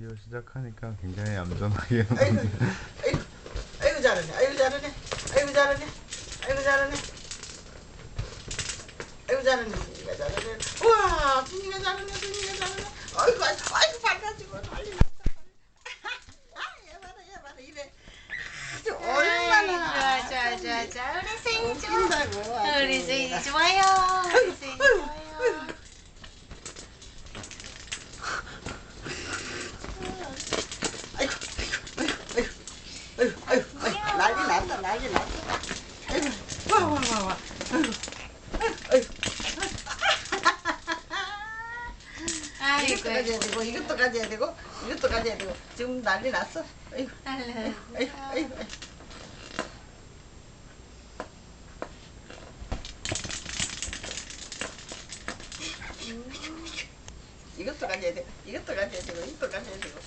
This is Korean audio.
드디어 시작하니까 굉장히 얌전하게 아이고, 아이고, 아이고 잘하네, 아이고 잘하네, 아이고 잘하네, 아이고 잘하네, 아이고 잘하네. 우와, 준이가 잘하네, 준이가 잘하네. 아이고, 아이고, 아이고 밝아지고 난리 났어. 아, 얘 봐라, 얘 봐라, 이래. 아주 얼마나. 좋아 좋아 좋아 좋아 우리 세인이 좋아. 우리 세인이 좋아요 우리 세인이 좋아요 아이고, 아이고, 아이고, 아이고, 아이고, 아이고, 난리 났다, 난리 났다. 아이고, 와, 와, 와, 와. 아이고, 아이고. 이것도 가져야 되고 이것도 가져야 되고 이것도 가져야 되고. 지금 난리 났어. 아이고. 아이고 아이고. 이것도 가져야 되고 이것도 가져야 되고 이것도 가져야 되고